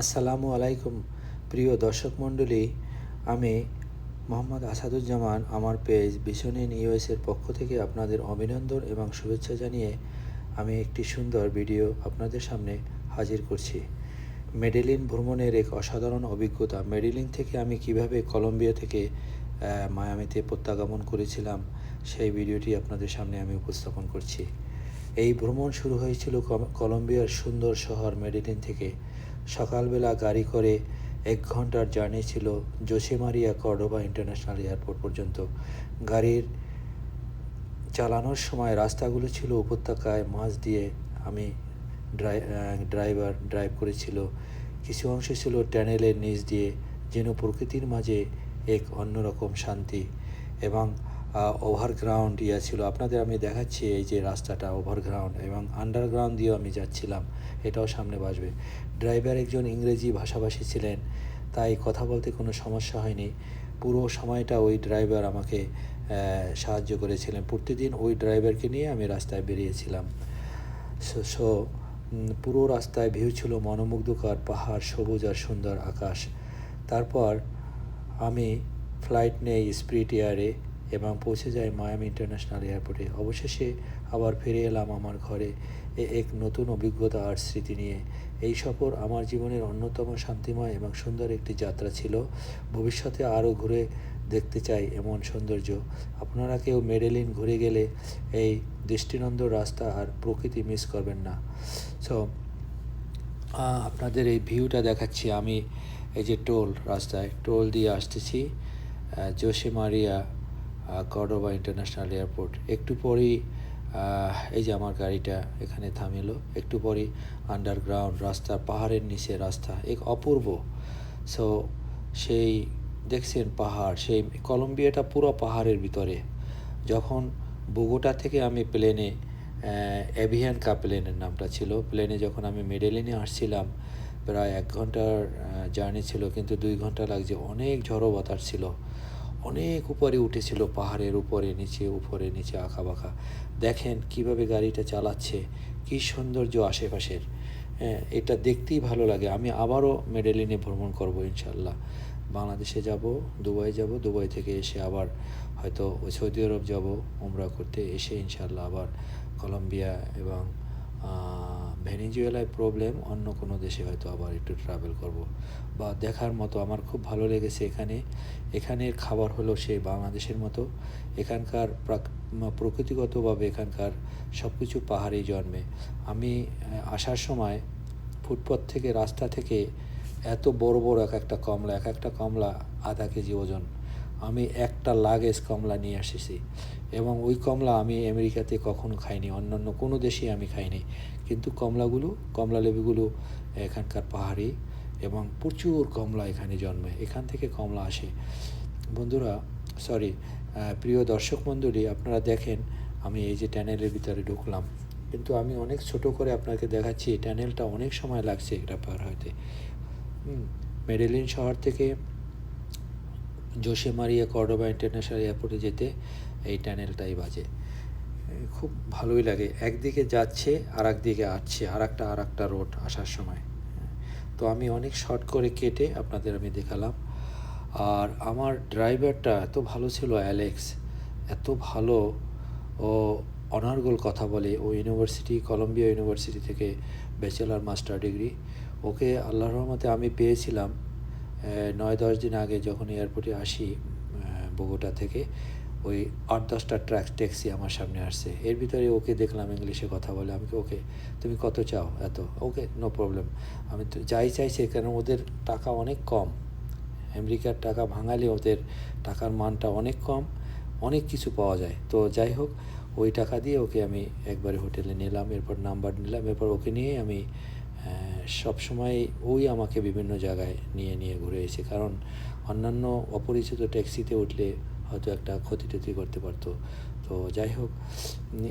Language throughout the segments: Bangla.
আসসালামু আলাইকুম। প্রিয় দর্শক মণ্ডলী, আমি মোহাম্মদ আসাদুজ্জামান আমার পেজ ভিশন ইন ইউএসের পক্ষ থেকে আপনাদের অভিনন্দন এবং শুভেচ্ছা জানিয়ে আমি একটি সুন্দর ভিডিও আপনাদের সামনে হাজির করছি। মেডেলিন ভ্রমণের এক অসাধারণ অভিজ্ঞতা। মেডেলিন থেকে আমি কীভাবে কলম্বিয়া থেকে মায়ামিতে প্রত্যাগমন করেছিলাম, সেই ভিডিওটি আপনাদের সামনে আমি উপস্থাপন করছি। এই ভ্রমণ শুরু হয়েছিল কলম্বিয়ার সুন্দর শহর মেডেলিন থেকে। সকালবেলা গাড়ি করে এক ঘণ্টার জার্নি ছিল জোসেমারিয়া কর্ডোবা ইন্টারন্যাশনাল এয়ারপোর্ট পর্যন্ত। গাড়ির চালানোর সময় রাস্তাগুলো ছিল উপত্যকায় মাঝ দিয়ে আমি ড্রাই ড্রাইভার ড্রাইভ করেছিল। কিছু অংশ ছিল ট্যানেলের নিচ দিয়ে, যেন প্রকৃতির মাঝে এক অন্যরকম শান্তি এবং ওভারগ্রাউন্ড ইয়া ছিল। আপনাদের আমি দেখাচ্ছি এই যে রাস্তাটা ওভারগ্রাউন্ড এবং আন্ডারগ্রাউন্ড দিয়েও আমি যাচ্ছিলাম। এটাও সামনে বাসবে। ড্রাইভার একজন ইংরেজি ভাষাভাষী ছিলেন, তাই কথা বলতে কোনো সমস্যা হয়নি। পুরো সময়টা ওই ড্রাইভার আমাকে সাহায্য করেছিলেন। প্রতিদিন ওই ড্রাইভারকে নিয়ে আমি রাস্তায় বেরিয়েছিলাম। সো পুরো রাস্তায় ভিউ ছিল মনোমুগ্ধকর, পাহাড় সবুজ আর সুন্দর আকাশ। তারপর আমি ফ্লাইট নেই স্প্রিট এয়ারে এবং পৌঁছে যাই মায়ামি ইন্টারন্যাশনাল এয়ারপোর্টে। অবশেষে আবার ফিরে এলাম আমার ঘরে। এ এক নতুন অভিজ্ঞতা আর স্মৃতি নিয়ে। এই সফর আমার জীবনের অন্যতম শান্তিময় এবং সুন্দর একটি যাত্রা ছিল। ভবিষ্যতে আরও ঘুরে দেখতে চাই এমন সৌন্দর্য। আপনারা কেউ মেডেলিন ঘুরে গেলে এই দৃষ্টিনন্দ রাস্তা আর প্রকৃতি মিস করবেন না। সো আপনাদের এই ভিউটা দেখাচ্ছি আমি। এই যে টোল রাস্তায়। টোল দিয়ে আসতেছি। Jose Maria Cordoba International Airport একটু পরেই এই যে আমার গাড়িটা এখানে থামিলো, একটু পরেই আন্ডারগ্রাউন্ড রাস্তা, পাহাড়ের নিচে রাস্তা, এক অপূর্ব। সো সেই দেখছেন পাহাড়, সেই কলম্বিয়াটা পুরো পাহাড়ের ভিতরে। যখন বোগোটা থেকে আমি প্লেনে এভিয়ান কা প্লেনের নামটা ছিল, প্লেনে যখন আমি মেডেলিনে আসছিলাম, প্রায় এক ঘণ্টার জার্নি ছিল, কিন্তু দুই ঘণ্টা লাগছে, অনেক ঝড়ো বাতাস ছিল। অনেক উপরে উঠেছিল, পাহাড়ের উপরে, নিচে উপরে, নিচে আঁকা বাঁকা দেখেন কীভাবে গাড়িটা চালাচ্ছে, কি সৌন্দর্য আশেপাশের। হ্যাঁ এটা দেখতেই ভালো লাগে। আমি আবারও মেডেলিনে ভ্রমণ করব ইনশাল্লাহ বাংলাদেশে যাব, দুবাই যাব, দুবাই থেকে এসে আবার হয়তো সৌদি আরব যাব, উমরা করতে এসে ইনশাল্লাহ আবার কলম্বিয়া এবং ভেনিজুয়েলায় প্রবলেম অন্য কোনো দেশে হয়তো আবার একটু ট্রাভেল করব। বা দেখার মতো আমার খুব ভালো লেগেছে এখানে। এখানের খাবার হলো সেই বাংলাদেশের মতো। এখানকার প্রাক- প্রকৃতিগতভাবে এখানকার সব কিছু পাহাড়েই জন্মে। আমি আসার সময় ফুটপথ থেকে রাস্তা থেকে এত বড় বড় এক একটা কমলা, এক একটা কমলা আধা কেজি ওজন। আমি একটা লাগেজ কমলা নিয়ে এসেছি এবং ওই কমলা আমি আমেরিকাতে কখনো খাইনি, অন্যান্য কোনো দেশেই আমি খাইনি। কিন্তু কমলাগুলো, কমলা লেবুগুলো এখানকার পাহাড়ি এবং প্রচুর কমলা এখানে জন্মে, এখান থেকে কমলা আসে। বন্ধুরা সরি প্রিয় দর্শক মণ্ডলী, আপনারা দেখেন, আমি এই যে ট্যানেলের ভিতরে ঢুকলাম। কিন্তু আমি অনেক ছোট করে আপনাকে দেখাচ্ছি ট্যানেলটা অনেক সময় লাগছে এটা পার হইতে মেডেলিন শহর থেকে জোসে মারিয়া কর্ডোবা ইন্টারন্যাশনাল এয়ারপোর্টে যেতে এই ট্যানেলটাই বাজে। খুব ভালোই লাগে। একদিকে যাচ্ছে আর একদিকে আসছে আর একটা আর একটা রোড আসার সময়। তো আমি অনেক শর্ট করে কেটে আপনাদের আমি দেখালাম। আর আমার ড্রাইভারটা এত ভালো ছিল, অ্যালেক্স। এত ভালো। ও অনার্গল কথা বলে। ও ইউনিভার্সিটি, কলম্বিয়া ইউনিভার্সিটি থেকে ব্যাচেলার, মাস্টার ডিগ্রি। ওকে আল্লাহ রহমতে আমি পেয়েছিলাম। নয়, দশ দিন আগে যখন এয়ারপোর্টে আসি বগুটা থেকে। ওই আট, দশটা ট্র্যাক ট্যাক্সি আমার সামনে আসছে। এর ভিতরে ওকে দেখলাম ইংলিশে কথা বলে। আমি ওকে, তুমি কত চাও? এত। ওকে নো প্রবলেম আমি তো যাই চাইছি কেন ওদের টাকা অনেক কম। আমেরিকার টাকা ভাঙালে ওদের টাকার মানটা অনেক কম। অনেক কিছু পাওয়া যায়। তো যাই হোক, ওই টাকা দিয়ে ওকে আমি একবারে হোটেলে নিলাম, এরপর নাম্বার নিলাম, এরপর ওকে নিয়ে আমি সব সময় ওই আমাকে বিভিন্ন জায়গায় নিয়ে নিয়ে ঘুরে এসে কারণ অন্যান্য অপরিচিত ট্যাক্সিতে উঠলে হয়তো একটা ক্ষতি টতি করতে পারতো। তো যাই হোক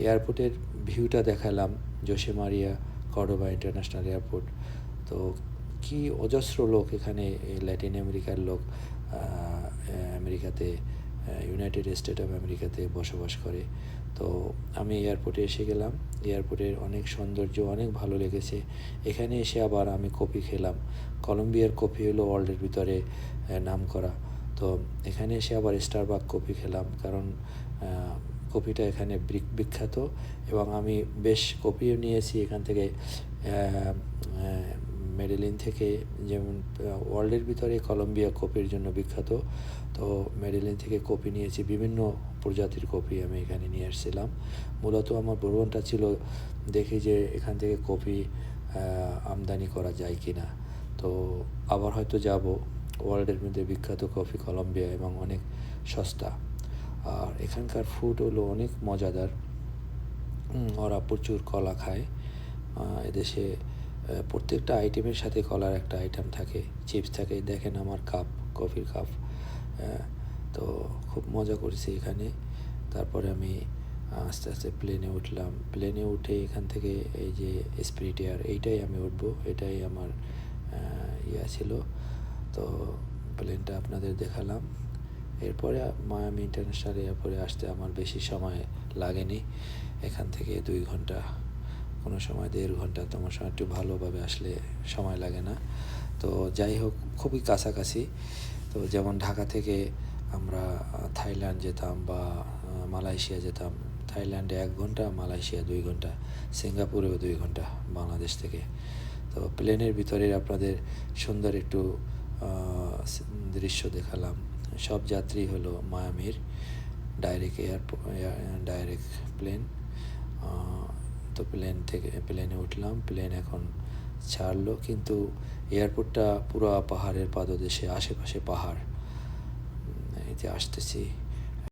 এয়ারপোর্টের ভিউটা দেখালাম Jose Maria, Cordoba International Airport তো কি অজস্র লোক এখানে ল্যাটিন আমেরিকার লোক আমেরিকাতে ইউনাইটেড স্টেট অফ আমেরিকাতে বসবাস করে। তো আমি এয়ারপোর্টে এসে গেলাম। এয়ারপোর্টের অনেক সৌন্দর্য, অনেক ভালো লেগেছে। এখানে এসে আবার আমি কফি খেলাম। কলম্বিয়ার কফি হলো ওয়ার্ল্ডের ভিতরে নাম করা তো এখানে এসে আবার স্টারবাক কফি খেলাম। কারণ কফিটা এখানে বিখ্যাত এবং আমি বেশ কপিও নিয়েছি এখান থেকে মেডেলিন থেকে। যেমন ওয়ার্ল্ডের ভিতরে কলম্বিয়া কপির জন্য বিখ্যাত। তো মেডেলিন থেকে কপি নিয়েছি। বিভিন্ন প্রজাতির কপি আমি এখানে নিয়ে এসেছিলাম মূলত আমার ভ্রমণটা ছিল দেখি যে এখান থেকে কপি আমদানি করা যায় কি না তো আবার হয়তো যাব। ওয়ার্ল্ডের মধ্যে বিখ্যাত কফি কলম্বিয়া এবং অনেক সস্তা। আর এখানকার ফুড হলো অনেক মজাদার। ওরা প্রচুর কলা খায়। এদেশে প্রত্যেকটা আইটেমের সাথে কলার একটা আইটেম থাকে। চিপস থাকে, দেখেন আমার কাপ কফির কাপ তো খুব মজা করেছি এখানে। তারপরে আমি আস্তে আস্তে প্লেনে উঠলাম। প্লেনে উঠে এখান থেকে এই যে স্পিরিট এয়ার এইটাই আমি উঠবো। এটাই আমার ইয়া ছিল। তো প্লেনটা আপনাদের দেখালাম। এরপরে মায়ামি ইন্টারন্যাশনাল এয়ারপোর্টে আসতে আমার বেশি সময় লাগেনি। এখান থেকে দুই ঘণ্টা, কোনো সময় দেড় ঘণ্টা তোমার সময় একটু ভালোভাবে আসলে সময় লাগে না। তো যাই হোক, খুবই কাছাকাছি। তো যেমন ঢাকা থেকে আমরা থাইল্যান্ড যেতাম বা মালয়েশিয়া যেতাম, থাইল্যান্ডে এক ঘণ্টা, মালয়েশিয়া দুই ঘণ্টা, সিঙ্গাপুরেও দুই ঘণ্টা, বাংলাদেশ থেকে। তো প্লেনের ভিতরে আপনাদের সুন্দর একটু দৃশ্য দেখালাম। সব যাত্রী হলো মায়ামির ডাইরেক্ট এয়ারপোর্ট ডাইরেক্ট প্লেন তো প্লেন থেকে প্লেনে উঠলাম। প্লেন এখন ছাড়লো, কিন্তু এয়ারপোর্টটা পুরো পাহাড়ের পাদদেশে, আশেপাশে পাহাড়। এতে আসতেছি।